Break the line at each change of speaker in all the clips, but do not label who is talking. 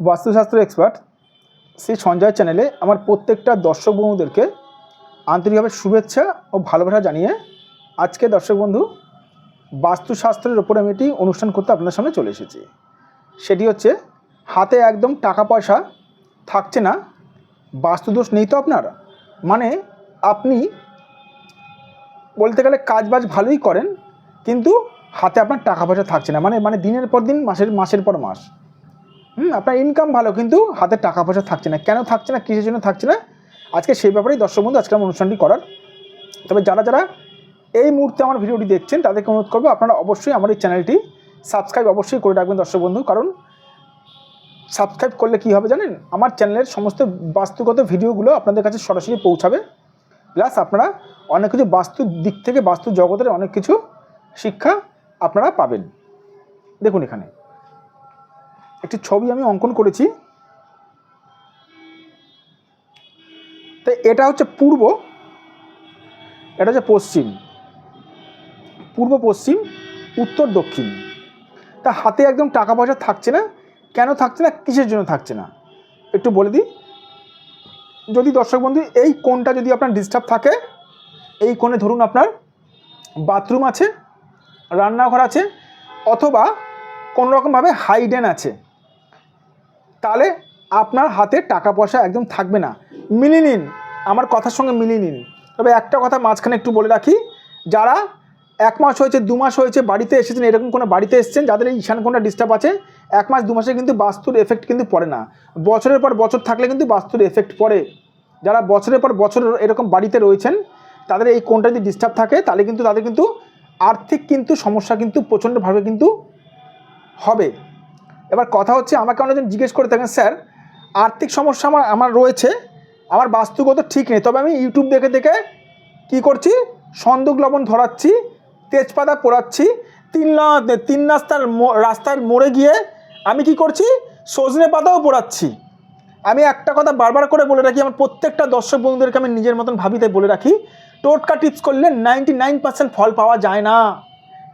বাস্তুশাস্ত্র এক্সপার্ট শ্রী সঞ্জয় চ্যানেলে আমার প্রত্যেকটা দর্শক বন্ধুদেরকে আন্তরিকভাবে শুভেচ্ছা ও ভালোবাসা জানিয়ে আজকে দর্শক বন্ধু, বাস্তুশাস্ত্রের ওপরে আমি একটি অনুষ্ঠান করতে আপনাদের সামনে চলে এসেছি। সেটি হচ্ছে, হাতে একদম টাকা পয়সা থাকছে না, বাস্তুদোষ নেই তো আপনার? মানে আপনি বলতে গেলে কাজ বাজ ভালোই করেন, কিন্তু হাতে আপনার টাকা পয়সা থাকছে না। মানে মানে দিনের পর দিন, মাসের মাসের পর মাস। হুম, আপনার ইনকাম ভালো, কিন্তু হাতে টাকা পয়সা থাকছে না। কেন থাকছে না? কিসের জন্য থাকছে না? আজকে সেই ব্যাপারেই দর্শক বন্ধু, আজকে আমার অনুষ্ঠানটি করার। তবে যারা যারা এই মুহূর্তে আমার ভিডিওটি দেখছেন, তাদেরকে অনুরোধ করব, আপনারা অবশ্যই আমার এই চ্যানেলটি সাবস্ক্রাইব অবশ্যই করে রাখবেন দর্শক বন্ধু, কারণ সাবস্ক্রাইব করলে কি হবে জানেন? আমার চ্যানেলের সমস্ত বাস্তুগত ভিডিওগুলো আপনাদের কাছে সরাসরি পৌঁছাবে। প্লাস আপনারা অনেক কিছু বাস্তু দিক থেকে, বাস্তু জগতের অনেক কিছু শিক্ষা আপনারা পাবেন। দেখুন এখানে। একটি ছবি আমি অঙ্কন করেছি। তো এটা হচ্ছে পূর্ব, এটা হচ্ছে পশ্চিম। পূর্ব, পশ্চিম, উত্তর, দক্ষিণ। তা হাতে একদম টাকা পয়সা থাকছে না? কেন থাকছে না? কিসের জন্য থাকছে না? একটু বলে দিই। যদি দর্শক বন্ধু, এই কোণটা যদি আপনার ডিস্টার্ব থাকে, এই কোণে ধরুন আপনার বাথরুম আছে, রান্নাঘর আছে, অথবা কোনো রকমভাবে হাইডেন আছে। তাহলে আপনার হাতে টাকা পয়সা একদম থাকবে না। মিলিয়ে নিন, আমার কথার সঙ্গে মিলিয়ে নিন। তবে একটা কথা মাঝখানে একটু বলে রাখি, যারা এক মাস হয়েছে, দু মাস হয়েছে বাড়িতে এসেছেন, এরকম কোনো বাড়িতে এসেছেন, যাদের এই ঈশান কোণটা ডিস্টার্ব আছে, এক মাস, দু মাসে কিন্তু বাস্তুর এফেক্ট কিন্তু পড়ে না। বছরের পর বছর থাকলে কিন্তু বাস্তুর এফেক্ট পড়ে। যারা বছরের পর বছর এরকম বাড়িতে রয়েছেন, তাদের এই কোণটা যদি ডিস্টার্ব থাকে, তাহলে কিন্তু তাদের কিন্তু আর্থিক কিন্তু সমস্যা কিন্তু প্রচণ্ডভাবে কিন্তু হবে। এবার কথা হচ্ছে আমাকে অনেকজন জিজ্ঞেস করে থাকেন, স্যার, আর্থিক সমস্যা আমার আমার রয়েছে, আমার বাস্তুগত ঠিক নেই, তবে আমি ইউটিউব দেখে দেখে কি করছি? সন্দুক লবণ ধরাচ্ছি, তেজপাতা পোড়াচ্ছি, তিন তিন রাস্তার রাস্তার মোড়ে গিয়ে আমি কি করছি? সজনে পাতাও পোড়াচ্ছি। আমি একটা কথা বারবার করে বলে রাখি, আমার প্রত্যেকটা দর্শক বন্ধুদেরকে আমি নিজের মতন ভাবিতে বলে রাখি, টোটকা টিপস করলে নাইনটি নাইন পার্সেন্ট ফল পাওয়া যায় না।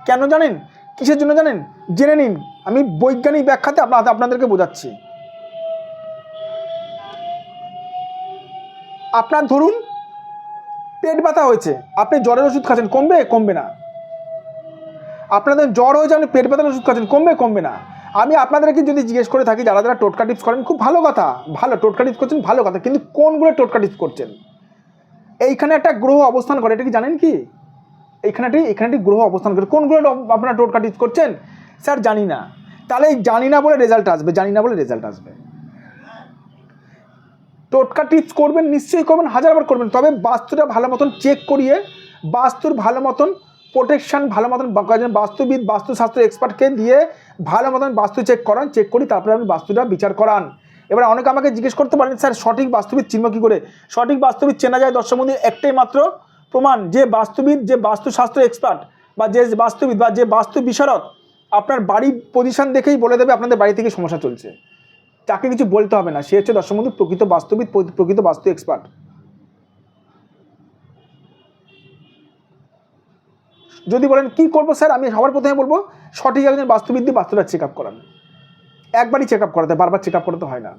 কেন জানেন? কিসের জন্য জানেন? জেনে নিন। আমি বৈজ্ঞানিক ব্যাখ্যাতে আপনাদেরকে বোঝাচ্ছি। আপনার ধরুন, পেট ব্যথা হয়েছে, আপনি জ্বরের ওষুধ খাচ্ছেন, কমবে? কমবে না। আপনাদের জ্বর হয়েছে, আপনি পেট ব্যথার ওষুধ খাচ্ছেন, কমবে? কমবে না। আমি আপনাদেরকে যদি জিজ্ঞেস করে থাকি, যারা যারা টোটকা টিপস করেন, খুব ভালো কথা, ভালো, টোটকা টিপস করছেন, ভালো কথা, কিন্তু কোনগুলো টোটকা টিপস করছেন? এইখানে একটা গ্রহ অবস্থান করে, এটা কি জানেন কি? এইখানেটি এখানেটি গ্রহ অবস্থান করে, কোনগুলো আপনারা টোটকা টিপস করছেন? স্যার, জানি না। তাহলে জানি না বলে রেজাল্ট আসবে, জানি না বলে রেজাল্ট আসবে। টোটকা টিপস করবেন, নিশ্চয়ই করবেন, হাজারবার করবেন, তবে বাস্তুটা ভালো মতন চেক করিয়ে, বাস্তুর ভালো মতন প্রোটেকশান ভালো মতন বাস্তুবিদ, বাস্তুশাস্ত্র এক্সপার্টকে দিয়ে ভালো মতন বাস্তু চেক করান চেক করি তারপরে আপনি বাস্তুটা বিচার করান। এবার অনেকে আমাকে জিজ্ঞেস করতে পারেন, স্যার, সঠিক বাস্তুবিদ চিহ্ন কী করে? সঠিক বাস্তুবিদ চেনা যায় দর্শক বন্ধু একটাই মাত্র প্রমাণ, যে বাস্তুবিদ, যে বাস্তুশাস্ত্র এক্সপার্ট বা যে বাস্তুবিদ বা যে বাস্তু বিশারদ আপনার বাড়ির পজিশন দেখেই বলে দেবে আপনাদের বাড়ি থেকে সমস্যা চলছে। তাকে কিছু বলতে হবে না। সে হচ্ছে দর্শক বন্ধু, প্রকৃত বাস্তবিক প্রকৃত বাস্তু এক্সপার্ট যদি বলেন, কি করব স্যার? আমি সবার প্রথমে বলব, সঠিক একজন বাস্তুবিদ দিয়ে বাস্তুটা চেক আপ করান। একবারই চেক আপ করাতে, বারবার চেক আপ করাতে হয় না।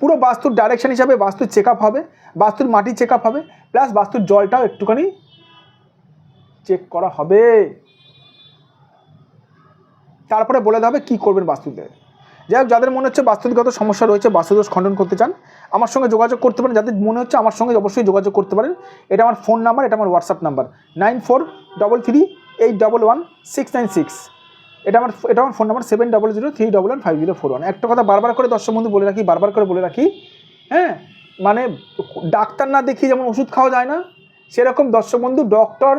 পুরো বাস্তুর ডাইরেকশন হিসাবে বাস্তুর চেক আপ হবে, বাস্তুর মাটি চেক আপ হবে প্লাস বাস্তুর জলটাও একটুখানি চেক করা হবে। তারপরে বলে দেওয়া হবে কী করবেন বাস্তুতে যাই হোক, যাদের মনে হচ্ছে বাস্তুগত সমস্যা রয়েছে, বাস্তুদোষ খণ্ডন করতে চান, আমার সঙ্গে যোগাযোগ করতে পারেন। যাদের মনে হচ্ছে আমার সঙ্গে, অবশ্যই যোগাযোগ করতে পারেন। এটা আমার ফোন নাম্বার, এটা আমার WhatsApp number. Nine four double three eight double one six nine six. এটা আমার এটা আমার phone number, seven double zero three double one five zero four one. একটা কথা বারবার করে দর্শক বন্ধু বলে রাখি, বারবার করে বলে রাখি হ্যাঁ? মানে ডাক্তার না দেখিয়ে যেমন ওষুধ খাওয়া যায় না, সেরকম দর্শক বন্ধু, ডক্টর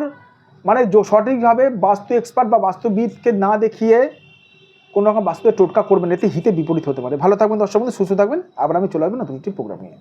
মানে সঠিকভাবে বাস্তু এক্সপার্ট বা বাস্তুবিদকে না দেখিয়ে কোনো রকম বাস্তুতে টোটকা করবেন, এতে হিতে বিপরীত হতে পারে। ভালো থাকবেন দর্শক বন্ধু, সুস্থ থাকবেন। আবার আমি চলে আসবেন নতুন একটি প্রোগ্রাম নিয়ে।